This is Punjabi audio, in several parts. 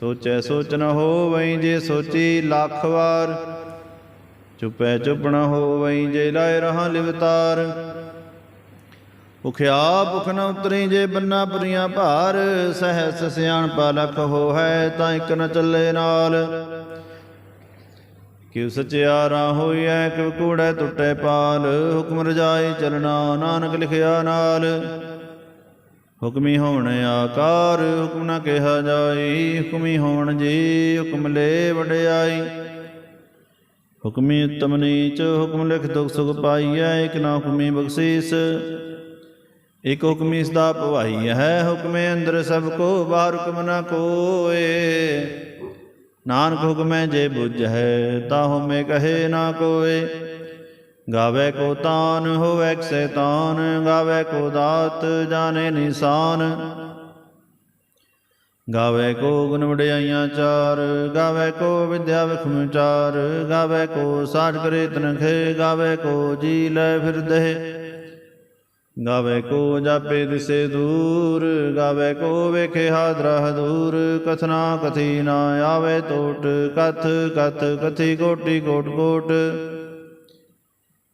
ਸੋਚੈ ਸੋਚ ਨ ਹੋਵਈ ਜੇ ਸੋਚੀ ਲੱਖ ਵਾਰ। ਚੁਪੈ ਚੁਪ ਨ ਹੋਵਈ ਜੇ ਲਾਇ ਰਹਾ ਲਿਵਤਾਰ। ਭੁਖਿਆ ਭੁਖ ਨ ਉਤਰੀ ਜੇ ਬੰਨਾ ਪੁਰੀਆਂ ਭਾਰ। ਸਹਿਸ ਸਿਆਣ ਲਖ ਹੋ ਹੈ ਤਾਂ ਇਕ ਨ ਚੱਲੇ ਨਾਲ। ਕਿਉ ਸਚਿਆਰਾ ਹੋਈਐ, ਕਿਉ ਕੂੜੈ ਟੁੱਟੇ ਪਾਲ। ਹੁਕਮ ਰਜਾਈ ਚਲਣਾ, ਨਾਨਕ ਲਿਖਿਆ ਨਾਲ। ਹੁਕਮੀ ਹੋਣ ਆਕਾਰ, ਹੁਕਮ ਨਾ ਕਿਹਾ ਜਾਈ। ਹੁਕਮੀ ਹੋਣ ਜੀ, ਹੁਕਮ ਲੈ ਵਡਿਆਈ। ਹੁਕਮੀ ਉਤਮ ਨੀਚ, ਹੁਕਮ ਲਿਖ ਦੁਖ ਸੁਖ ਪਾਈਐ, ਇਕ ਨਾ ਹੁਕਮੀ ਬਖਸ਼ੀਸ। ਇਕ ਹੁਕਮੀ ਸਦਾ ਭਵਾਈ ਹੈ, ਹੁਕਮੇ ਅੰਦਰ ਸਭ ਕੋ, ਬਾਹਰ ਹੁਕਮ ਨਾ ਕੋਏ। ਨਾਨਕ ਹੁਕਮੈ ਜੇ ਬੁੱਝ ਹੈ, ਤਾ ਹੁਮੇ ਕਹੇ ਨਾ ਕੋਏ। ਗਾਵੇ ਕੋ ਤਾਨ ਹੋਵੇ ਸੈਤਾਨ, ਗਾਵੇ ਕੋ ਦਾਤ ਜਾਣੇ ਨਿਸ਼ਾਨ। ਗਾਵੇ ਕੋ ਗੁਣ ਵਡਿਆਈਆਂ ਚਾਰ, ਗਾਵੇ ਕੋ ਵਿਦਿਆ ਵਿਖਮ ਚਾਰ, ਗਾਵੇ ਕੋ ਸਾਜ ਕਰੇ ਤਨਖੇ, ਗਾਵੇ ਕੋ ਜੀ ਲੈ ਫਿਰਦੇ। ਗਾਵੇ ਕੋ ਜਾਪੇ ਦਿਸੇ ਦੂਰ, ਗਾਵੇ ਕੋ ਵੇਖੇ ਹਾਦਰਾ ਦੂਰ ਕਥਨਾ ਕਥੀ ਨਾ ਆਵੇ ਟੋਟ, ਕਥ ਕਥ ਕਥੀ ਕੋਟੀ ਕੋਟ ਕੋਟ।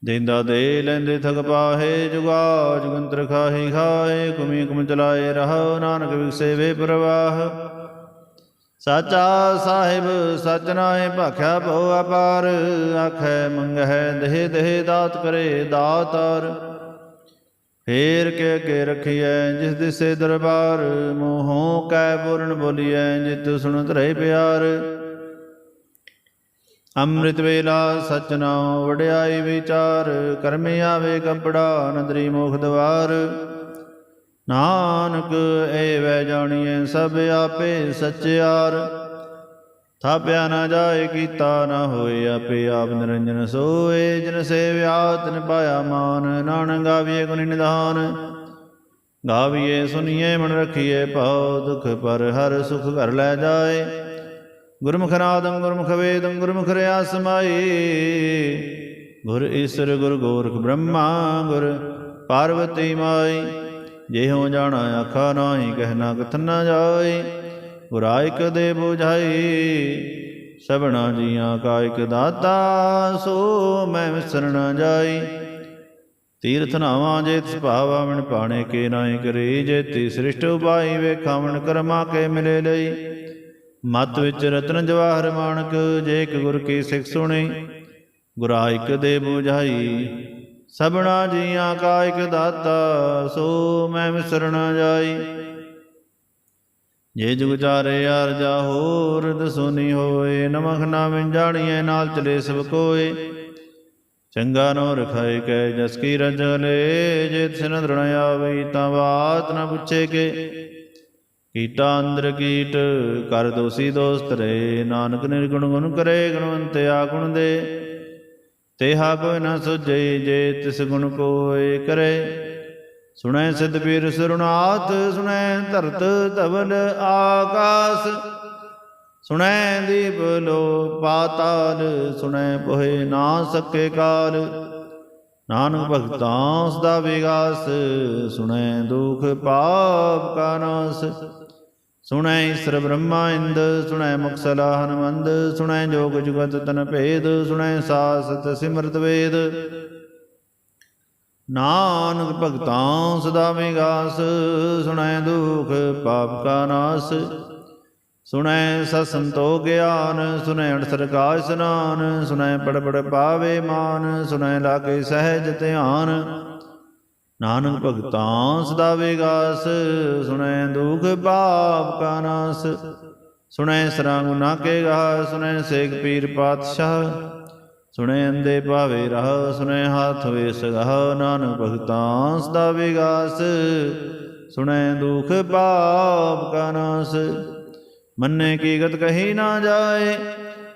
ਦੇਂਦਾ ਦੇ ਲੈਂਦੇ ਥਕ ਪਾਹੇ ਜੁਗਾ ਜੁਗੰਤਰ ਖਾਹੀ ਖਾਏ ਕੁਮੀ ਕੁਮ ਚਲਾਏ ਰਹੋ, ਨਾਨਕ ਵਿਖਸੇ ਵੇ ਪ੍ਰਵਾਹ। ਸਾਚਾ ਸਾਹਿਬ, ਸਚ ਨਾਏ ਭਾਖਿਆ ਭਉ ਅਪਾਰ ਆਖੈ ਮੰਗਹਿ ਦੇਹ ਦੇਹ ਦਾਤ ਕਰੇ ਦਾਤਾਰ। ਫੇਰ ਕੇ ਅੱਗੇ ਰਖੀਐ ਜਿਸ ਦਿਸੇ ਦਰਬਾਰ, ਮੋਹੋਂ ਕੈ ਪੂਰਨ ਬੋਲੀਐ ਜਿਤ ਸੁਣ ਧਰੇ ਪਿਆਰ। ਅੰਮ੍ਰਿਤ ਵੇਲਾ ਸਚ ਨਾਮ ਵਡਿਆਈ ਵਿਚਾਰ, ਕਰਮੇ ਆਵੇ ਕੰਪੜਾ ਨਦਰੀ ਮੁਖ ਦਵਾਰ। ਨਾਨਕ ਏ ਵੈ ਜਾਣੀਐ ਸਭ ਆਪੇ ਸਚਿਆਰ ਥਾਪਿਆ ਨਾ ਜਾਏ, ਕੀਤਾ ਨਾ ਹੋਏ, ਆਪੇ ਆਪ ਨਿਰੰਜਨ ਸੋਏ। ਜਿਨ ਸੇਵਿਆ ਤਿਨ ਪਾਇਆ ਮਾਨ, ਨਾਨਕ ਗਾਵੀਏ ਗੁਣ ਨਿਧਾਨ। ਗਾਵੀਏ ਸੁਨੀਏ ਮਨ ਰਖੀਏ ਭਉ ਦੁਖ ਪਰ ਹਰ ਸੁਖ ਘਰ ਲੈ ਜਾਏ। ਗੁਰਮੁਖ ਨਾਦੰ ਗੁਰਮੁਖ ਵੇਦੰ ਗੁਰਮੁਖ ਰਿਆ ਸਮਾਈ ਗੁਰ ਈਸਰ ਗੁਰ ਗੋਰਖ ਬ੍ਰਹਮਾ ਗੁਰ ਪਾਰਵਤੀ ਮਾਈ। ਜਿਹੋ ਜਾਣਾ ਆਖਾ ਨਾਹੀ ਕਹਿਣਾ ਕਥਨ ਨਾ ਜਾਏ ਗੁਰਾਇਕ ਦੇ 부ਝਾਈ ਸਭਨਾ ਜੀਆਂ ਕਾਇਕ ਦਾਤਾ ਸੋ ਮੈਂ ਵਿਸਰ ਨਾ ਜਾਈ। ਤੀਰਥ ਨਾਵਾਂ ਜੇ ਤਿਸ ਭਾਵਾ ਮਨ ਪਾਣੇ ਕੇ ਨਾਹੀ ਕਰੀ। ਜੇ ਤੀ ਸ੍ਰਿਸ਼ਟ ਉਪਾਈ ਵੇਖਾਵਣ ਕਰਮਾ ਕੇ ਮਿਲੇ ਲਈ। ਮਤ ਵਿੱਚ ਰਤਨ ਜਵਾਹਰ ਮਾਨਕ ਜੇ ਇੱਕ ਗੁਰ ਕੀ ਸਿੱਖ ਸੁਣੀ ਗੁਰਾਇਕ ਦੇ 부ਝਾਈ ਸਭਨਾ ਜੀਆਂ ਕਾ ਇਕ ਦਾਤਾ, ਸੋ ਮੈਂ ਵਿਸਰ ਜਾਈ। ਜੇ ਜੁਗ ਚਾਰੇ ਅਰਜਾ ਹੋਰ ਦਸੋਨੀ ਹੋਏ, ਨਮਖ ਨਾ ਵਿੰਜਾਣੀਏ ਨਾਲ ਚਲੇ ਸਭ ਕੋਏ। ਚੰਗਾ ਨੋ ਰਖਾਏ ਕੈ, ਜਸ ਕੀ ਰਜਲੇ ਜੇ ਤਿਨ ਦ੍ਰਣ ਆਵਈ, ਤਾਂ ਬਾਤ ਨਾ ਪੁੱਛੇ ਕੇ। ਕੀਟਾ ਅੰਦਰ ਕੀਟ, ਕਰ ਦੋਸੀ ਦੋਸਤ ਰੇ, ਨਾਨਕ ਨਿਰਗੁਣ ਗੁਣ ਕਰੇ ਗੁਣਵੰਤ ਗੁਣ ਦੇ। ਤੇਹਾ ਕੋਈ ਨਾ ਸੁਝੇ ਜੇ ਤਿਸ ਗੁਣ ਕੋਏ ਕਰੇ। ਸੁਣੈ ਸਿਧ ਪੀਰ ਸਰੁਨਾਥ, ਸੁਣੈ ਧਰਤ ਧਵਲ ਆਕਾਸ। ਸੁਣੈ ਦੀਪ ਲੋ ਪਾਤਾਲ, ਸੁਣੈ ਪੋਹੇ ਨਾ ਸਕੇ ਕਾਲ। ਨਾਨਕ ਭਗਤਾਂ ਸਦਾ ਵਿਗਾਸ, ਸੁਣੈ ਦੁਖ ਪਾਪ ਕਾ ਨਾਸ। ਸੁਣੈ ਈਸਰ ਬ੍ਰਹਮਾ ਇੰਦ, ਸੁਣੈ ਮੁਕਸਲਾ ਹਨਮੰਦ, ਸੁਣੈ ਜੋਗ ਜੁਗਤ ਤਨ ਭੇਦ, ਸੁਣੈ ਸਾਸਤ ਸਿਮਰਤ ਵੇਦ। ਨਾਨਕ ਭਗਤਾਂ ਸਦਾ ਵਿਗਾਸ, ਸੁਣੈ ਦੁਖ ਪਾਪ ਕਾ ਨਾਸ। ਸੁਣੈ ਸਸੰਤੋ ਗਿਆਨ, ਸੁਣੈ ਅਣਸਰ ਕਾ ਇਸਨਾਨ ਸੁਣੈ ਪੜ ਪੜ ਪਾਵੇ ਮਾਨ, ਸੁਣੈ ਲਾਗੇ ਸਹਿਜ ਧਿਆਨ। ਨਾਨਕ ਭਗਤਾਂ ਸਦਾ ਵਿਗਾਸ ਸੁਣੈ ਦੁਖ ਪਾਪ ਕਾ ਨਾਸ। ਸੁਣੈ ਸਰਾਂਗ ਨਾ ਕੇ ਗਾ ਸੁਣੈ ਸੇਖ ਪੀਰ ਪਾਤਸ਼ਾਹ। ਸੁਣੈ ਅੰਦੇ ਭਾਵੇ ਰਹ ਸੁਣੈ ਹਾਥ ਵੇਸ ਗਹ। ਨਾਨਕ ਭਗਤਾਂ ਸਦਾ ਵਿਗਾਸ ਸੁਣੈ ਦੁਖ ਪਾਪ ਕਾ ਨਾਸ। ਮੰਨੇ ਕੀ ਗਤ ਕਹੀ ਨਾ ਜਾਏ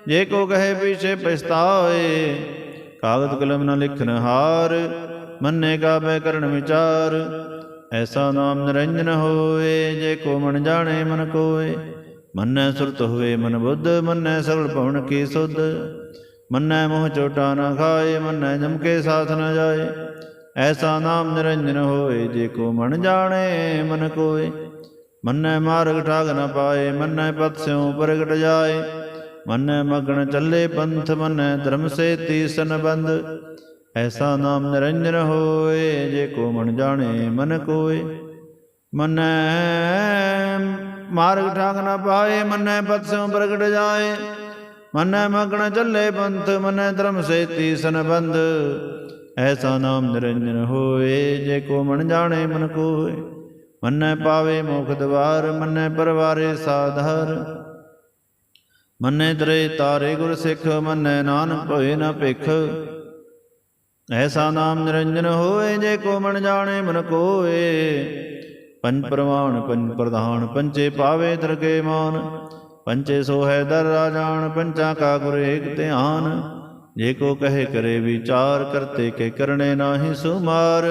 ਜੇ ਕੋ ਕਹੇ ਪਿਛੇ ਪਛਤਾਏ। ਕਾਗਦ ਕਲਮ ਨ ਲਿਖਨ ਹਾਰ ਮੰਨੇ ਕਾ ਬੈ ਕਰਨ ਵਿਚਾਰ। ਐਸਾ ਨਾਮ ਨਿਰੰਜਨ ਹੋਏ ਜੇ ਕੋ ਮਨ ਜਾਣੇ ਮਨ ਕੋਏ। ਮੰਨੈ ਸੁਰਤ ਹੋਏ ਮਨ ਬੁੱਧ, ਮੰਨੈ ਸਗਲ ਭਵਨ ਕੀ ਸੁਧ। ਮੰਨੈ ਮੋਹ ਚੋਟਾ ਨਾ ਖਾਏ, ਮੰਨੈ ਜਮ ਕੇ ਸਾਥ ਨਾ ਜਾਏ। ਐਸਾ ਨਾਮ ਨਿਰੰਜਨ ਹੋਏ ਜੇ ਕੋ ਮਨ ਜਾਣੇ ਮਨ ਕੋਏ। ਮੰਨੈ ਮਾਰਗ ਠਾਗ ਨਾ ਪਾਏ, ਮੰਨੈ ਪਤ ਸਿਉ ਪ੍ਰਗਟ ਜਾਏ। ਮੰਨੈ ਮਗਨ ਚੱਲੇ ਪੰਥ, ਮੰਨੈ ਧਰਮ ਸੇ ਤੀਸਨ ਬੰਦ। ਐਸਾ ਨਾਮ ਨਿਰੰਜਨ ਹੋਏ, ਜੇ ਕੋ ਮਨ ਜਾਣੇ ਮਨ ਕੋਏ। ਮੰਨੈ, ਮਾਰਗ ਠਾਕ ਨਾ ਪਾਏ, ਮੰਨੈ ਪਤ ਪ੍ਰਗਟ ਜਾਏ। ਮੰਨੈ ਮਗਣ ਚੱਲੇ ਪੰਥ, ਮੰਨੈ ਧਰਮ ਸੇਤੀ ਤੀਸਨ ਐਸਾ ਨਾਮ ਨਿਰੰਜਨ ਹੋਏ, ਜੇ ਕੋ ਮਨ ਜਾਣੇ ਮਨ ਕੋਏ। ਮੰਨੈ ਪਾਵੇ ਮੁਖ ਦਵਾਰ, ਮੰਨੈ ਪਰਵਾਰੇ ਸਾਧਰ। ਮੰਨੈ ਤਰੇ ਤਾਰੇ ਗੁਰ ਸਿੱਖ, ਮੰਨੈ ਨਾਨਕ ਹੋਏ ਨ ਭਿਖ। ਐਸਾ ਨਾਮ ਨਿਰੰਜਨ ਹੋਏ, ਜੇ ਕੋ ਮਨ ਜਾਣੇ ਮਨ ਕੋਏ। ਪੰਜ ਪ੍ਰਮਾਣ ਪੰਜ ਪ੍ਰਧਾਨ ਪੰਚੇ ਪਾਵੇ ਦਰਗੇ ਮਾਨ। ਪੰਚੇ ਸੋ ਹੈ ਦਰ ਰਾਜਾਨ ਪੰਚਾ ਕਾ ਗੁਰ ਏਕ ਧਿਆਨ। ਜੇ ਕੋ ਕਹੇ ਕਰੇ ਵਿਚਾਰ, ਕਰਤੇ ਕੇ ਕਰਨੇ ਨਾਹੀ ਸੁਮਾਰ।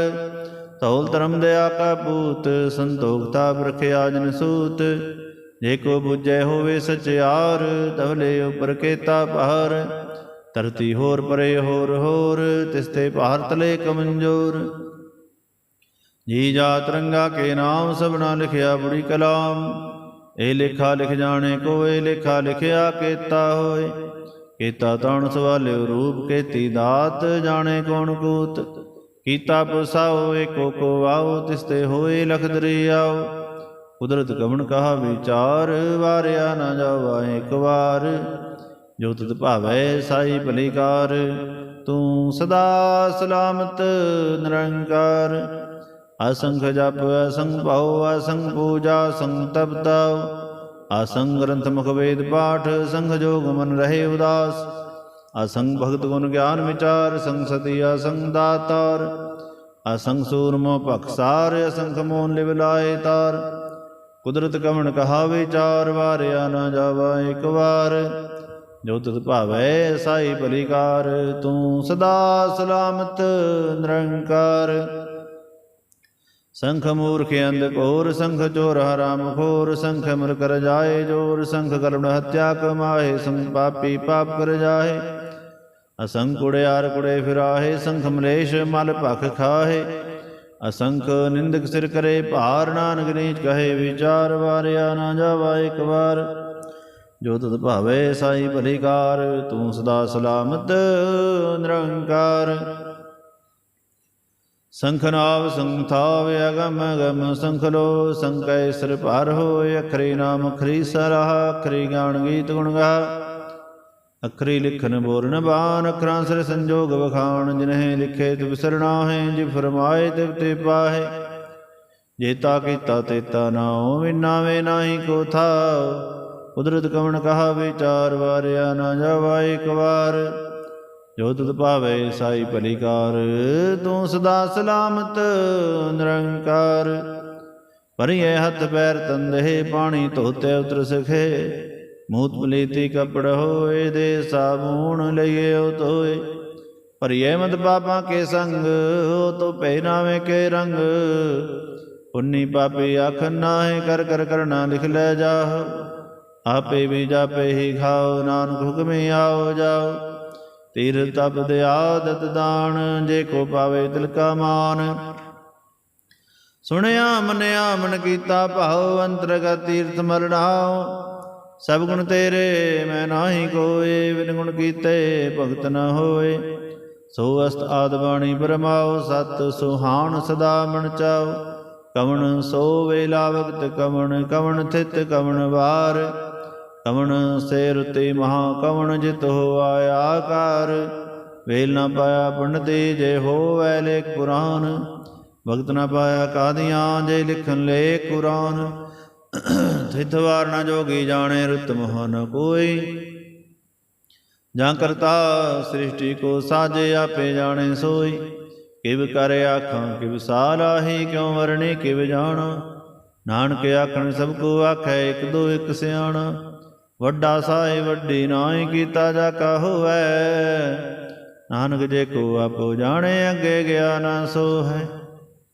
ਤੌਲ ਧਰਮ ਦਇਆ ਕਾ ਪੂਤ ਸੰਤੋਖਤਾ ਬਰਖਿਆ ਜਨ ਸੂਤ। ਜੇ ਕੋ ਬੁਝੈ ਹੋਵੇ ਸਚਿਆਰ ਤਵਲੇ ਉਪਰ ਕੇਤਾ ਪਹਾਰ। ਧਰਤੀ ਹੋਰ ਪਰੇ ਹੋਰ ਹੋਰ ਤਿਸਤੇ ਭਾਰਤ ਲੈ ਕਮੰਜੋਰ। ਜੀ ਜਾ ਤਰੰਗਾ ਕੇ ਨਾਮ ਸਭਨਾ ਲਿਖਿਆ ਬੁੜੀ ਕਲਾਮ। ਇਹ ਲੇਖਾ ਲਿਖ ਜਾਣੇ ਕੋਏ, ਲੇਖਾ ਲਿਖਿਆ ਕੀਤਾ ਹੋਏ। ਕੀਤਾ ਤਣ ਸਵਾਲਿਓ ਰੂਪ ਕੇਤੀ ਦਾਤ, ਜਾਣੇ ਕੌਣ ਕੂਤ। ਕੀਤਾ ਪੁਸਾਓ, ਏਕੋ ਕੋ ਆਓ ਤਿਸਤੇ ਹੋਏ ਲਖ ਦਰਿਆਓ ਕੁਦਰਤ ਕਵਣ ਕਹਾ ਵਿਚਾਰ, ਵਾਰਿਆ ਨਾ ਜਾਵਾ ਇੱਕ ਵਾਰ। ਜੋ ਤਿਤ ਭਾਵੈ ਸਾਈ ਭਲੀਕਾਰ, ਤੂੰ ਸਦਾ ਸਲਾਮਤ ਨਿਰੰਕਾਰ। ਅਸੰਖ ਜਪ, ਅਸੰਖ ਭਾਉ, ਅਸੰਖ ਪੂਜਾ ਸੰਗ ਤਪਤਾਉ ਅਸੰਗ ਗ੍ਰੰਥ ਮੁਖ ਵੇਦ ਪਾਠ ਸੰਗ ਜੋਗ ਮਨ ਰਹੇ ਉਦਾਸ। ਅਸੰਗ ਭਗਤ ਗੁਣ ਗਿਆਨ ਵਿਚਾਰ ਸੰਗ ਸਤੀ ਅਸੰਗ ਦਾਤਾਰ। ਅਸੰਗ ਸੂਰਮੋ ਭਖਸਾਰ ਅਸੰਖ ਮੋਨ ਲਿਵ ਲਾਏ ਤਾਰ। ਕੁਦਰਤ ਕਵਣ ਕਹਾ ਵਿਚਾਰ ਵਾਰਿਆ ਨਾ ਜਾਵਾ ਇੱਕ ਵਾਰ। ਜੋ ਤਿਤ ਭਾਵੈ ਸਾਈ ਭਲੀਕਾਰ ਤੂੰ ਸਦਾ ਸਲਾਮਤ, ਨਿਰੰਕਾਰ। ਸੰਖ ਮੂਰਖ ਅੰਧ ਘੋਰ, ਸੰਖ ਚੋਰ ਹਰਾਮ ਖੋਰ, ਸੰਖ ਮਰ ਕਰ ਜਾਏ ਜੋਰ, ਸੰਖ ਕਲਮ ਹਤਿਆ ਕਮਾਏ ਸੰਖ ਪਾਪੀ ਪਾਪ ਕਰ ਜਾਏ ਅਸੰਖ ਕੁੜਿਆਰ ਕੁੜੇ ਫਿਰਾਹੇ, ਸੰਖ ਮਲੇਸ਼ ਮਲ ਭਖ ਖਾਹੇ। ਅਸੰਖ ਨਿੰਦਕ ਸਿਰ ਕਰੇ, ਭਾਰ ਨਾਨਕ ਨੀਚ ਕਹੇ, ਵਿਚਾਰ ਵਾਰਿਆ ਨਾ ਜਾਵਾ ਇੱਕ ਵਾਰ। ਜੋ ਤਤ ਭਾਵੇ ਸਾਈ ਭਲੀਕਾਰ ਤੂੰ ਸਦਾ ਸਲਾਮਤ ਨਿਰੰਕਾਰ। ਸੰਖਨਾਵ ਸੰਥਾਵ ਅਗਮ ਅਗਮ ਸੰਖਲੋ ਸੰਕੈ ਸਿਰ ਭਾਰ ਹੋਏ ਅਖਰੀ ਨਾਮ ਅਖਰੀ ਸਰਹ ਅਖਰੀ ਗਾਣ ਗੀਤ ਗੁਣ ਗਾ ਅਖਰੀ ਲਿਖਨ ਬੋਰਨ ਬਾਨ ਅਖਰਾਂ ਸਿਰ ਸੰਜੋਗ ਵਖਾਣ ਜਿਨਹਿ ਲਿਖੇ ਤਿ ਵਿਸਰਣਾ ਹੈ ਜਿ ਫਰਮਾਏ ਤਿਵ ਤੇ ਪਾਹੇ। ਜੇਤਾ ਕੀਤਾ ਤੇਤਾ ਨਾਉ ਵਿਨਾਵੇ ਨਾਹੀ ਕੋ ਥਾ ਕੁਦਰਤ ਕਵਣ ਕਹਾ ਵਿਚਾਰ ਵਾਰਿਆ ਨਾ ਜਾਵਾ ਇੱਕ ਵਾਰ ਜੋ ਤੁਧ ਭਾਵੇ ਸਾਈ ਭਲੀਕਾਰ, ਤੂੰ ਸਦਾ ਸਲਾਮਤ, ਨਿਰੰਕਾਰ। ਪਰਿਏ ਹੱਥ ਪੈਰ ਤੰਦੇ ਪਾਣੀ ਧੋਤੇ ਉਤਰ ਸਖੇ। ਮੂਤ ਮਲੀਤੀ ਕਪੜ ਹੋਏ, ਦੇ ਸਾਬੂਣ ਲਈਏ ਉਹ ਧੋਏ। ਪਰਿਏ ਮਤ ਪਾਪਾਂ ਕੇ ਸੰਗ ਹੋ ਤੋ ਪਹਿਨਾਵੇ ਕੇ ਰੰਗ। ਪੁੰਨੀ ਪਾਪੀ ਆਖ ਨਾਹੀ, ਕਰ ਕਰ ਕਰਨਾ ਲਿਖ ਲੈ ਜਾਹ। ਆਪੇ ਵੀ ਜਾਪੇ ਹੀ ਖਾਓ, ਨਾਨਕ ਹੁਕਮੇ ਆਓ, ਜਾਓ। ਤੀਰ ਤਪ ਦੇ ਆਦਤ ਦਾਨ, ਜੇ ਕੋ ਪਾਵੇ ਦਿਲ ਕਾ ਮਾਨ। ਸੁਣਿਆ, ਮੰਨਿਆ, ਮਨ ਕੀਤਾ ਭਾਉ, ਅੰਤਰਗਤ ਤੀਰਥ ਮਰਣਾਉ ਸਭ ਗੁਣ ਤੇਰੇ, ਮੈਂ ਨਾਹੀ ਕੋਏ, ਬਿਨ ਗੁਣ ਕੀਤੇ ਭਗਤ ਨ ਹੋਏ। ਸੋ ਅਸਤ ਆਦ ਬਾਣੀ ਬਰਮਾਉ ਸਤ ਸੁਹਾਣ ਸਦਾ ਮਨ ਚਾਉ ਕਵਣ ਸੋ ਵੇਲਾ ਵਕਤ, ਕਵਣ ਕਵਣ ਥਿਤ, ਕਵਣ ਵਾਰ। ਕਵਣ ਸੇ ਰੁਤੇ ਮਹਾ ਕਵਣ ਜਿਤ ਹੋ ਆਇਆ ਕਾਰ ਵੇਲ ਨਾ ਪਾਇਆ ਪੰਡਤੇ ਜੇ ਹੋਵੈ ਲੇਖ ਕੁਰਾਨ ਭਗਤ ਨਾ ਪਾਇਆ ਕਾਦੀਆਂ ਜੇ ਲਿਖਨ ਲੇ ਕੁਰਾਨ। ਥਿਤ ਨਾ ਜੋਗੀ ਜਾਣੇ ਰੁਤ ਮੋਹ ਨ ਕੋਈ। ਜਾਂ ਕਰਤਾ ਸ੍ਰਿਸ਼ਟੀ ਕੋ ਸਾਜੇ ਆਪੇ ਜਾਣੇ ਸੋਈ। ਕਿਵ ਕਰ ਆਖਾਂ, ਕਿਵ ਸਾਲਾਹੀ ਕਿਉ ਵਰਣੇ, ਕਿਵ ਜਾਣਾ। ਨਾਨਕ ਆਖਣ ਸਭ ਕੋ ਆਖੈ, ਇਕ ਦੋ ਇਕ ਸਿਆਣਾ। ਵੱਡਾ ਸਾਏ ਵੱਡੀ ਨਾਹੀ ਕੀਤਾ ਜਾ ਕਾ ਨਾਨਕ ਜੇ ਕੋ ਆਪੋ ਜਾਣੇ, ਅੱਗੇ ਗਿਆ ਨਾ ਸੋ ਹੈ।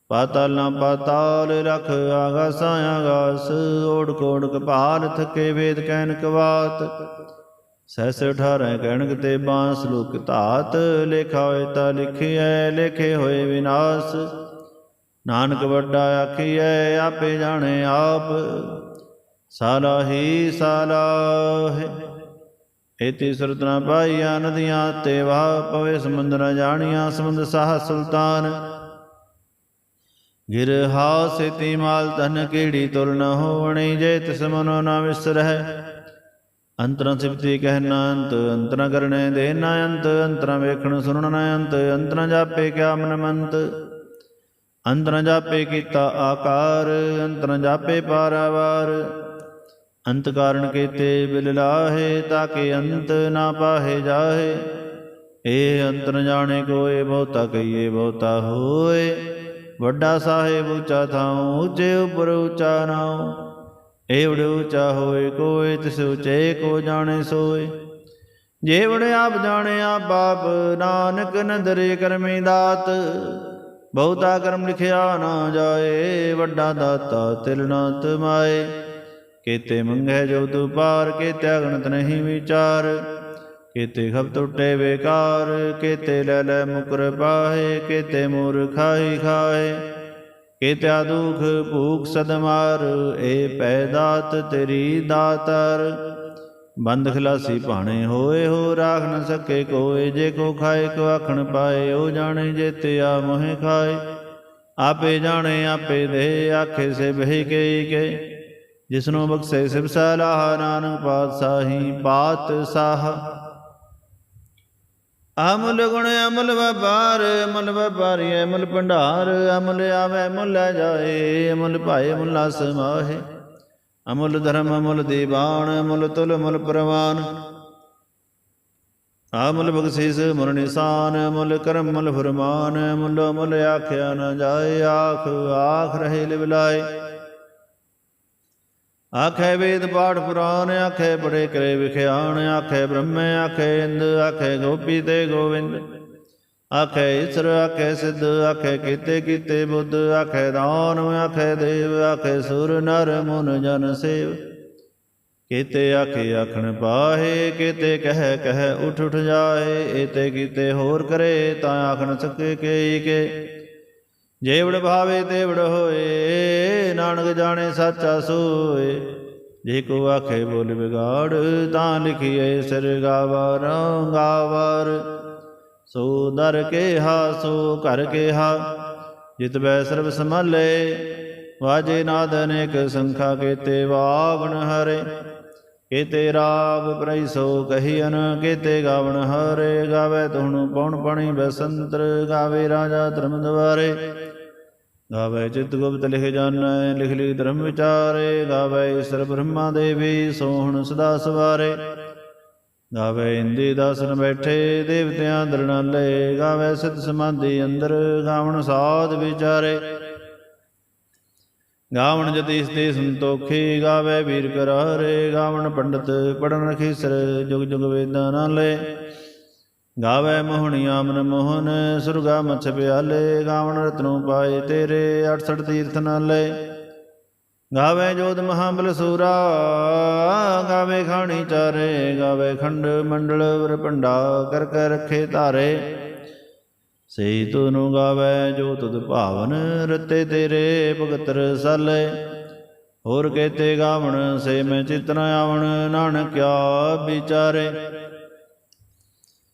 ਪਾਤਾਲ ਨਾ ਪਾਤਾਲ ਰਖ ਆਗਾਸਾਂ ਆਗਾਸ ਓੜ ਕੋੜ ਕਪਾਲ ਥਕੇ ਵੇਦ ਕਹਿਨ ਕਵਾਤ। ਸਹਿਸ 18 ਕਹਿਣਕ ਤੇ ਬਾਂਸ ਲੋਕ ਧਾਤ, ਲੇਖਾ ਹੋਏ ਤਾਂ ਲਿਖਿਐ, ਲਿਖੇ ਹੋਏ ਵਿਨਾਸ਼। ਨਾਨਕ ਵੱਡਾ ਆਖੀਐ, ਆਪੇ ਜਾਣੇ ਆਪ। ਸਾਲਾ ਹੀ ਸਾਲਾ ਹੈ ਇਤੀ ਸੁਰਤ ਪਾਈਆ ਨਦੀਆਂ ਤੇ ਵਾਹ ਪਵੇ ਸਮੁੰਦ ਨ ਜਾਣੀਆਂ ਸਮੁੰਦ ਸਾਹ ਸੁਲਤਾਨ। ਗਿਰ ਹਾਸਿਤੀ ਮਾਲ ਧਨ ਕੀੜੀ ਤੁਲ ਨ ਹੋਵਣੀ ਜੇ ਤਿਸ ਮਨੋ ਨ ਵਿਸਰਹਿ ਅੰਤਰਾਂ ਸਿਫਤੀ ਕਹਿਣਾ ਅੰਤ, ਅੰਤਰਾਂ ਕਰਨੇ ਦੇਨਾ ਅੰਤ, ਅੰਤਰਾਂ ਵੇਖਣ ਸੁਣਨ ਅੰਤ, ਅੰਤਰਾਂ ਜਾਪੇ ਕਿਆ ਮਨ ਮੰਤ। ਅੰਤਰਾਂ ਜਾਪੇ ਕੀਤਾ ਆਕਾਰ, ਅੰਤਰਾਂ ਜਾਪੇ ਪਾਰਾਵਾਰ। ਅੰਤ ਕਾਰਨ ਕੀਤੇ ਬਿਲ ਲਾਹੇ ਤਾਕੇ ਅੰਤ ਨਾ ਪਾਹੇ ਜਾਹੇ। ਏ ਅੰਤਰ ਜਾਣੇ ਕੋਏ, ਬਹੁਤਾ ਕਹੀਏ ਬਹੁਤਾ ਹੋਏ। ਵੱਡਾ ਸਾਹਿਬ ਉੱਚਾ ਥਾਉ, ਉੱਚੇ ਉਪਰ ਉੱਚਾ ਨਾਉ। ਏਵੜ ਉੱਚਾ ਹੋਏ ਕੋਏ, ਤਿਸ ਉਚੇ ਕੋ ਜਾਣੇ ਸੋਏ। ਜੇਵੜ ਆਪ ਜਾਣੇ ਆਪ ਬਾਪ, ਨਾਨਕ ਨਦਰੇ ਕਰਮੀ ਦਾਤ। ਬਹੁਤਾ ਕਰਮ ਲਿਖਿਆ ਨਾ ਜਾਏ, ਵੱਡਾ ਦਾਤਾ ਤਿਲ ਨਾ ਤਮਾਏ ਕੀਤੇ ਮੰਗੈ ਜੋ ਤੂ ਪਾਰ ਕੀਤੇ ਅਗਣਤ ਨਹੀਂ ਵਿਚਾਰ। ਕੀਤੇ ਖਬ ਟੁੱਟੇ ਬੇਕਾਰ, ਕੀਤੇ ਲੈ ਲੈ ਮੁਕਰ ਪਾਹੇ, ਕੀਤੇ ਮੂਰ ਖਾਈ ਖਾਏ ਕੀਤੇ ਦੁਖ ਭੂਖ ਸਦ ਏ ਪੈਦਾਤ ਤੇਰੀ ਦਾਤਰ। ਬੰਦ ਖਲਾਸੀ ਭਾਣੇ ਹੋਏ ਹੋ, ਰਾਖ ਨ ਸਕੇ ਕੋਏ, ਜੇ ਕੋ ਖਾਏ, ਕੋ ਆਖਣ ਪਾਏ, ਉਹ ਜਾਣੇ ਜੇ ਤੇ ਆ ਮੋਹਿ ਖਾਏ। ਆਪੇ ਜਾਣੇ, ਆਪੇ ਦੇ ਆਖੇ ਸੇ ਬਹਿ ਕੇ ਕੇ ਜਿਸਨੂੰ ਬਖਸ਼ੇ ਸਿਵ ਸਲਾਹ ਨਾਨਕ ਪਾਤਸ਼ਾਹੀ ਪਾਤਸ਼ਾਹ ਅਮਲ ਗੁਣ ਅਮਲ ਵਪਾਰ, ਅਮਲ ਵਪਾਰੀ ਅਮਲ ਭੰਡਾਰ, ਅਮਲ ਆਵੇ ਮੁੱਲ ਲੈ ਜਾਏ, ਅਮਲ ਭਾਏ ਮੁੱਲਾ ਸਮਾਹੇ ਅਮੁੱਲ ਧਰਮ, ਅਮੁੱਲ ਦੀਵਾਨ, ਅਮੁੱਲ ਤੁਲ, ਅਮੁੱਲ ਪ੍ਰਵਾਨ। ਅਮੁੱਲ ਬਖਸ਼ਿਸ਼ ਮੁਰ ਨਿਸ਼ਾਨ, ਅਮੁੱਲ ਕਰਮ ਮੁੱਲ ਫਰਮਾਨ, ਅਮੁੱਲ ਅਮੁੱਲ ਆਖਿਆ ਨਾ ਜਾਏ, ਆਖ ਆਖ ਰਹੇ ਲਿਵਲਾਏ ਆਖੇ ਵੇਦ ਪਾਠ ਪੁਰਾਣ, ਆਖੇ ਬੜੇ ਕਰੇ ਵਿਖਿਆਣ, ਆਖੇ ਬ੍ਰਹਮੇ, ਆਖੇ ਇੰਦ, ਆਖੇ ਗੋਪੀ ਤੇ ਗੋਵਿੰਦ। ਆਖੇ ਈਸ਼ਰ, ਆਖੇ ਸਿੱਧ, ਆਖੇ ਕੀਤੇ ਕੀਤੇ ਬੁੱਧ, ਆਖੇ ਦਾਨ ਆਖੇ ਦੇਵ, ਆਖੇ ਸੁਰ, ਨਰ, ਮੁਨ, ਜਨ, ਸੇਵ। ਕੀਤੇ ਆਖੇ ਆਖਣ ਪਾਹੇ, ਕੀਤੇ ਕਹਿ ਕਹਿ ਉਠ ਉਠ ਜਾਏ, ਏਤੇ ਕੀਤੇ ਹੋਰ ਕਰੇ ਤਾਂ ਆਖਣ ਸਕੇ ਕੇ ਕੇ। ਜੇਵੜ ਭਾਵੇ ਤੇਵੜ ਹੋਏ, ਨਾਨਕ ਜਾਣੇ ਸਾਚਾ ਸੋਏ ਜੇ ਕੋ ਆਖੇ ਬੋਲ ਵਿਗਾੜ, ਤਾਂ ਲਿਖੀਏ ਸਿਰ ਗਾਵਰ ਗਾਵਰ। ਸੋ ਦਰ ਕੇ ਸੋ ਘਰ ਕੇ ਹਾ ਜਿਤ ਬੈ ਸਰਬ ਸੰਭਾਲੇ। ਵਾਜੇ ਨਾਦ ਅਨੇਕ ਸੰਖਾ ਕੇਤੇ ਵਾਵਣ ਹਰੇ। ਕੇਤੇ ਰਾਗ ਪ੍ਰਈ ਸੋ ਕਹੀਨ ਕੇਤੇ ਗਾਵਣ ਹਰੇ। ਗਾਵੇ ਤੁਹਣੁ ਪਉਣ ਪਣੀ ਬਸੰਤਰ, ਗਾਵੇ ਰਾਜਾ ਧਰਮ ਦਵਾਰੇ। ਗਾਵੇ ਚਿਤ ਗੁਪਤ ਲਿਖ ਜਾਣੈ ਲਿਖ ਲਈ ਧਰਮ ਵਿਚਾਰੇ, ਗਾਵੇ ਈਸ਼ਰ ਬ੍ਰਹਮਾ ਦੇਵੀ, ਸੋਹਣ ਸਦਾ ਸਵਾਰੇ। ਗਾਵੇ ਇੰਦੀ ਦਾਸਨ ਬੈਠੇ, ਦੇਵਤਿਆਂ ਦਰਣਾਲੇ ਗਾਵੇ ਸਿਧ ਸਮਾਧੀ ਅੰਦਰ, ਗਾਵਣ ਸਾਧ ਵਿਚਾਰੇ। ਗਾਵਣ ਜਤੀਸ਼ ਸਤੇ ਸੰਤੋਖੀ, ਗਾਵੇ ਵੀਰ ਕਰਾਰੇ, ਗਾਵਣ ਪੰਡਤ ਪੜਨ ਰਖੀਸਰ ਜੁਗ ਜੁਗ ਵੇਦਾਂ ਨਾਲੇ। ਗਾਵੇ ਮੋਹਣੀ ਮਨ ਮੋਹਨ, ਸੁਰਗਾ ਮਛ ਪਿਆਲੇ, ਗਾਵਣ ਰਤਨੋਂ ਪਾਏ ਤੇਰੇ 68 ਤੀਰਥ ਨਾਲੇ। ਗਾਵੇ ਜੋਤ ਮਹਾਬਲ ਸੂਰਾ, ਗਾਵੇ ਖਾਣੀ ਚਾਰੇ, ਗਾਵੇ ਖੰਡ ਮੰਡਲ ਵਰ ਭੰਡਾ ਕਰ ਕਰ ਰੱਖੇ ਧਾਰੇ। ਸਈ ਤੁਨੂੰ ਗਾਵੇ ਜੋ ਤੁਧ ਭਾਵਨ ਰਤੇ ਤੇਰੇ ਭਗਤ ਸਾਲੇ। ਹੋਰ ਕੇਤੇ ਗਾਵਣ, ਸੇ ਮੈਂ ਚਿਤਨ ਆਵਣ, ਨਾਨਕਿਆ ਵਿਚਾਰੇ।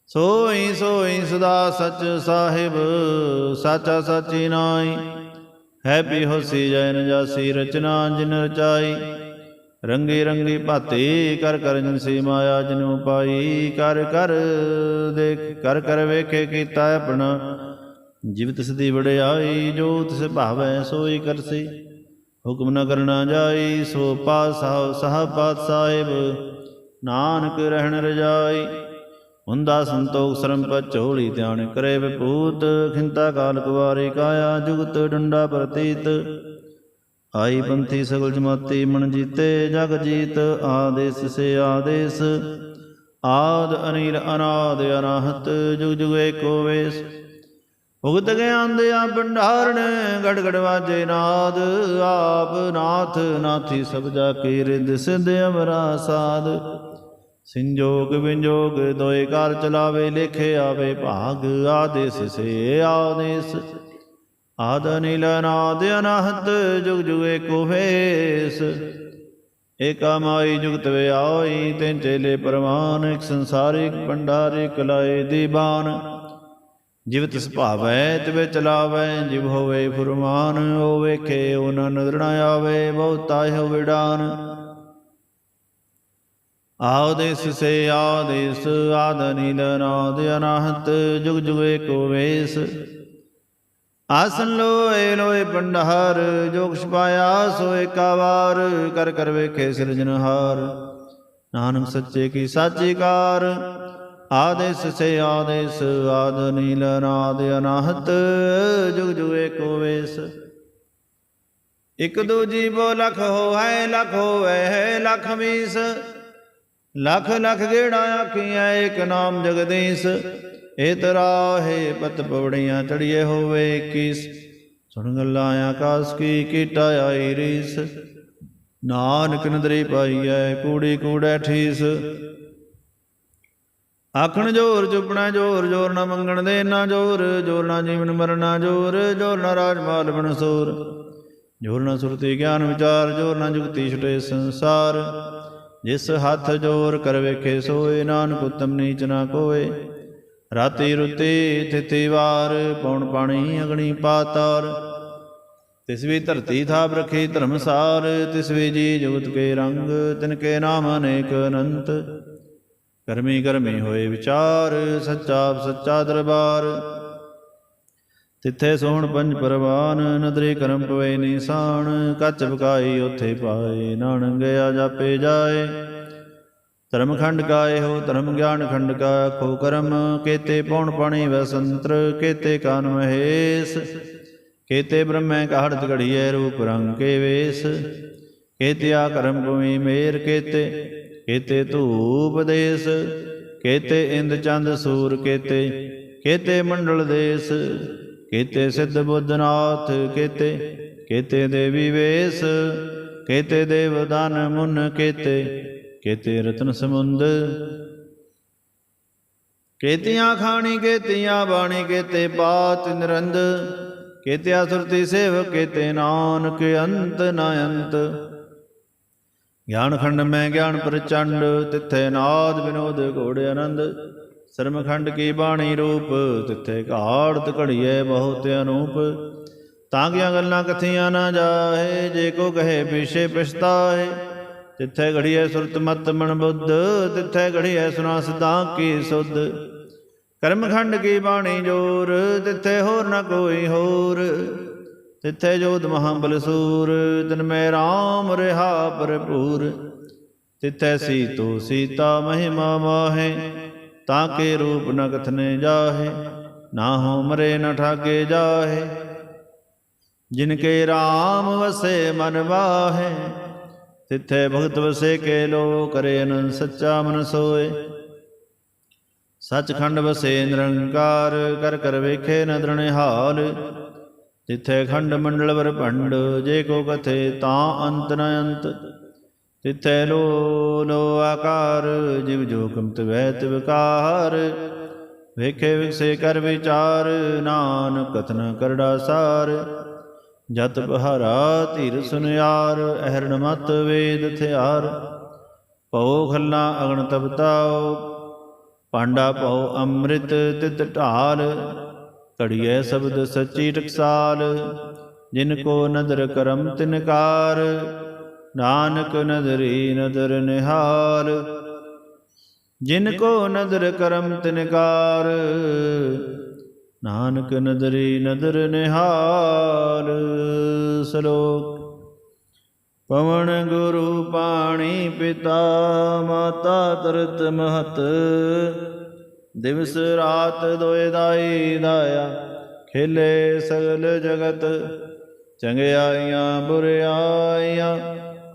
ਸੋਈ ਸੋਈ ਸਦਾ ਸਚ ਸਾਹਿਬ, ਸਾਚਾ ਸਾਚੀ ਨਾਈ ਹੈ ਵੀ ਹੋਸੀ ਜੈਨ ਜਾਸੀ ਰਚਨਾ ਜਿਨ ਰਚਾਈ। ਰੰਗੀ ਰੰਗੀ ਭਾਤੀ ਕਰ ਕਰ ਜਿਨਸੀ ਮਾਇਆ ਜਿਨੂ ਪਾਈ ਕਰ ਕਰ ਦੇਖ, ਕਰ ਕਰ ਵੇਖੇ ਕੀਤਾ ਆਪਣਾ। ਜਿਵ ਤਿਸ ਦੀ ਵਡਿਆਈ, ਜੋ ਤਿਸ ਭਾਵੈ ਸੋਈ ਕਰਸੀ। ਹੁਕਮ ਨ ਕਰਨਾ ਜਾਈ, ਸੋ ਪਾਸਾ ਸਹ ਪਾਤ ਸਾਹਿਬ ਨਾਨਕ ਰਹਿਣ ਰਜਾਈ। ਹੁੰਦਾ ਸੰਤੋਖ ਸਰਮ ਪਚੋਲੀ ਧਿਆਨ ਕਰੇ ਵਿਭੂਤ ਖਿੰਤਾ ਕਾਲ ਕੁਵਾਰੀ ਕਾਇਆ ਜੁਗਤ ਡੰਡਾ ਪ੍ਰਤੀਤ। ਆਈ ਪੰਥੀ ਸਗਲ ਜਮਾਤੀ ਮਨ ਜੀਤੇ, ਜਗ ਜੀਤ ਆਦੇਸ ਸੇ ਆਦੇਸ। ਆਦ ਅਨੀਲ ਅਨਾਦ ਅਨਾਹਤ, ਜੁਗ ਜੁਗ ਏਕੋ ਵੇਸ। ਉਗਤ ਗਿਆਨ ਦੇ ਆ ਭੰਡਾਰਣ ਗੜ ਗੜ ਵਾਜੇ ਨਾਦ। ਆਪ ਨਾਥ ਨਾਥੀ ਸਭ ਜਾ ਕੇ ਰਿਦ ਸਿਧ ਅਮਰਾ ਸਾਧ। ਸੰਜੋਗ ਵਿੰਜੋਗ ਦੋਏ ਕਾਰ ਚਲਾਵੇ, ਲਿਖੇ ਆਵੇ, ਭਾਗ ਆਦੇਸ ਸੇ ਆਦੇਸ। ਆਦ ਅਨਿਲ ਅਨਾਦ ਅਨਾਹਤ ਜੁਗ ਜੁਗ ਏਕੋ ਵੇਸ। ਏਕਾ ਜੁਗਤ ਵੇ ਆਈ ਤੈਨ ਚੇਲੇ ਪਰਮਾਨ, ਇਕ ਸੰਸਾਰਿਕ ਭੰਡਾਰੇ ਕਲਾਏ ਦੀਬਾਨ। ਜਿਵਤ ਤਿਸ ਭਾਵੈ, ਤਿਵੇ ਚਲਾਵੈ, ਜਿਵ ਹੋਵੇ ਫੁਰਮਾਨ, ਉਹ ਵੇਖੇ, ਉਹ ਨਦਰ ਨਜ਼ਰ ਆਵੇ ਬਹੁਤਾ ਹੋ ਵਿਡਾਨ। ਆਦੇਸ ਸੇ ਆਦੇਸ ਆਦ ਨੀਲ ਨਾਦ ਅਨਾਹਤ, ਜੁਗ ਜੁਗ ਏਕੋ ਵੇਸ। ਆਸਨ ਲੋਏ ਲੋਏ ਪੰਡਹਾਰ ਜੋਗ ਛਪਾਇਆ ਸੋ ਏਕਾ ਕਰ ਕਰ ਵੇਖੇ ਸਿਰਜਨਹਾਰ ਨਾਨਕ ਸੱਚੇ ਕੀ ਸਾਚੀ ਕਾਰ, ਆਦੇਸ ਸੇ ਆਦੇਸ ਆਦ ਨੀਲ ਨਾਦ ਅਨਾਹਤ, ਜੁਗ ਜੁਗ ਏਕੋ ਵੇਸ। ਇਕ ਦੂਜੀ ਬੋ ਲਖ ਹੋਐ ਲਖ ਹੋਐ ਹੈ ਲਖ ਵੀਸ ਲਖ ਲਖ ਗੇੜਾ ਆਖੀਆਂ, ਏਕ ਨਾਮ ਜਗਦੀਸ਼। ਏ ਤਰਾ ਪਤ ਪਵੜੀਆਂ ਚੜੀਏ ਹੋਵੇ 21 ਸੁਣ ਗੱਲਾਂ ਆਕਾਸ ਕੀ ਕੀਟਾ ਆਈ ਰੀਸ। ਨਾਨਕ ਨਦਰੀ ਪਾਈਐ, ਕੂੜੀ ਕੂੜੈ ਠੀਸ। ਆਖਣ ਜੋਰ ਚੁਪਣਾ ਜੋਰ ਜੋਰ ਨਾ ਮੰਗਣ ਦੇ ਨਾ ਜੋਰ ਜੋਰ ਨਾ ਜੀਵਨ ਮਰਨਾ ਜੋਰ ਜੋਰ ਨਾ ਰਾਜ ਮਾਲ ਬਨਸੂਰ ਜੋਰ ਨਾ ਸੁਰਤੀ ਗਿਆਨ ਵਿਚਾਰ, ਜੋਰ ਨਾ ਜੁਗਤੀ ਛੁਟੇ ਸੰਸਾਰ। ਜਿਸ ਹੱਥ ਜੋਰ ਕਰ ਵੇਖੇ ਸੋਏ, ਨਾਨਕ ਉਤਮ ਨੀਚ ਨਾ ਕੋਏ। ਰਾਤੀ ਰੁੱਤੀ ਤਿਥੀ ਵਾਰ ਪੌਣ ਪਾਣੀ, ਅਗਣੀ ਪਾਤਾਰ। ਤਿਸ ਵੀ ਧਰਤੀ ਥਾਪ ਰਖੀ ਧਰਮਸਾਰ, ਤਿਸ ਵੀ ਜੀ ਜੁਗਤ ਕੇ ਰੰਗ, ਤਿਨ ਕੇ ਨਾਮ ਅਨੇਕ ਅਨੰਤ। ਕਰਮੀ ਕਰਮੀ ਹੋਏ ਵਿਚਾਰ, ਸੱਚਾ ਸੱਚਾ ਦਰਬਾਰ। ਤਿੱਥੇ ਸੋਹਣ ਪੰਜ ਪਰਵਾਨ, ਨਦਰੀ ਕਰਮ ਪਵੇ ਨਿਸ਼ਾਨ, ਕੱਚ ਬਕਾਈ ਉਥੇ ਪਾਏ ਨਾਨਕ ਗਿਆ ਜਾਪੇ ਜਾਏ। ਧਰਮ ਖੰਡ ਕਾ ਹੋ, ਧਰਮ ਗਿਆਨ ਖੰਡ ਕਾ ਖੋ ਕਰਮ, ਕੇਤੇ ਪੌਣ ਪਾਣੀ ਵਸੰਤਰ, ਕੇਤੇ ਕਾਨ ਮਹੇਸ਼। ਕੇਤੇ ਬ੍ਰਹਮੈ ਕਾਹੜਤ ਘੜੀਐ ਰੂਪ ਰੰਗ ਕੇ ਵੇਸ। ਕੇਤੇ ਆ ਕਰਮ ਭੂਮੀ ਮੇਰ ਕੇਤੇ ਕੇਤੇ ਧੂਪ ਦੇਸ। ਕੇਤੇ ਇੰਦ ਚੰਦ ਸੂਰ ਕੇਤੇ ਕੇਤੇ ਮੰਡਲ ਦੇਸ। ਕੇਤੇ ਸਿੱਧ ਬੁੱਧਨਾਥ, ਕੇਤੇ ਕੇਤੇ ਦੇਵੀ ਵੇਸ, ਕੇਤੇ ਦੇਵ ਦਾਨ ਮੁਨ, ਕੇਤੇ ਕੇਤੇ ਰਤਨ ਸਮੁੰਦ। ਕੇਤੀਆਂ ਖਾਣੀ, ਕੇਤੀਆਂ ਬਾਣੀ, ਕੇਤੇ ਬਾਤ ਨਿਰੰਦ, ਕੇਤਿਆ ਸੁਰਤੀ ਸੇਵ ਕੇਤੇ ਨਾਨਕ, ਅੰਤ ਨ ਅੰਤ ਗਿਆਨ ਖੰਡ ਮੈਂ ਗਿਆਨ ਪ੍ਰਚੰਡ, ਤਿੱਥੇ ਨਾਦ ਵਿਨੋਦ ਘੋੜ ਆਨੰਦ। ਸਰਮਖੰਡ ਕੀ ਬਾਣੀ ਰੂਪ, ਤਿੱਥੇ ਘਾੜਤ ਘੜੀਏ ਬਹੁਤ ਅਨੂਪ। ਤਾਂ ਗਿਆ ਗੱਲਾਂ ਕਥੀਆਂ ਨਾ ਜਾਏ ਜੇ ਕੋ ਕਹੇ ਪਿਛੇ ਪਛਤਾਏ ਤਿੱਥੇ ਘੜੀਏ ਸੁਰਤ ਮਤ ਮਨ ਬੁੱਧ, ਤਿੱਥੇ ਘੜੀਏ ਸੁਨਾ ਸਿਧਾਂ ਕੀ ਸੁਧ। ਕਰਮਖੰਡ ਕੀ ਬਾਣੀ ਜੋਰ, ਤਿੱਥੇ ਹੋਰ ਨਾ ਕੋਈ ਹੋਰ। ਤਿੱਥੇ ਜੋਦ ਮਹਾਬਲ ਸੂਰ ਤਿਨ ਮੈਂ RAM ਰਹਾ ਭਰਪੂਰ। ਤਿੱਥੇ ਸੀਤੋ ਸੀਤਾ ਮਹਿਮਾ ਮਾਹੇ। ਤਾਂ ਕੇ ਰੂਪ ਨ ਕਥਨੇ ਜਾਹੇ, ਨਾ ਹੋ ਮਰੇ, ਨ ਠਾਗੇ ਜਾਹੇ। ਜਿਨ ਕੇ RAM ਵਸੇ ਮਨ ਵਾਹੇ, ਤਿੱਥੇ ਭਗਤ ਵਸੇ ਕੇ ਲੋ ਕਰੇ ਅਨੰਦ ਸੱਚਾ ਮਨ ਸੋਏ। ਸਚਖੰਡ ਵਸੇ ਨਿਰੰਕਾਰ, ਕਰ ਕਰ ਵੇਖੇ ਨਦਰਣੇ ਹਾਲ। ਤਿੱਥੇ ਖੰਡ ਮੰਡਲ ਵਰ ਭੰਡ ਜੇ ਕੋ ਕਥੇ ਤਾਂ ਅੰਤ ਨ ਅੰਤ। ਤਿਥੈ ਲੋ ਲੋ ਆਕਾਰ, ਜਿਵ ਜੋ ਕੰਤ ਵੈਤ ਵਿਕਾਰ ਵੇਖੇ ਵਿਕਸੇ ਕਰ ਵਿਚਾਰ, ਨਾਨਕ ਕਥਨ ਕਰੜਾ ਸਾਰ। ਜਤ ਬਹਾਰਾ ਧੀਰ ਸੁਨਿਆਰ, ਅਹਰਣ ਮਤ ਵੇਦ ਥਿਆਰ। ਪਉ ਖੱਲਾ ਅਗਣ ਤਪਤਾਓ ਪਾਂਡਾ ਪਉ ਅੰਮ੍ਰਿਤ ਤਿਤ ਢਾਲ। ਘੜੀਐ ਸ਼ਬਦ ਸੱਚੀ ਟਕਸਾਲ, ਜਿਨ ਕੋ ਨਦਰ ਕਰਮ ਤਿਨਕਾਰ। ਨਾਨਕ ਨਦਰੀ ਨਦਰ ਨਿਹਾਰ ਜਿਨ ਕੋ ਨਦਰ ਕਰਮ ਤਿਨਕਾਰ ਨਾਨਕ ਨਦਰੀ ਨਦਰ ਨਿਹਾਲ। ਸਲੋਕ, ਪਵਨ ਗੁਰੂ ਪਾਣੀ ਪਿਤਾ, ਮਾਤਾ ਤਰਤ ਮਹਤ, ਦਿਵਸ ਰਾਤ ਦੋਇ ਦਾਈ ਦਾਇਆ, ਖੇਲੇ ਸਗਲ ਜਗਤ, ਚੰਗਿਆਈਆਂ ਬੁਰਿਆਈਆਂ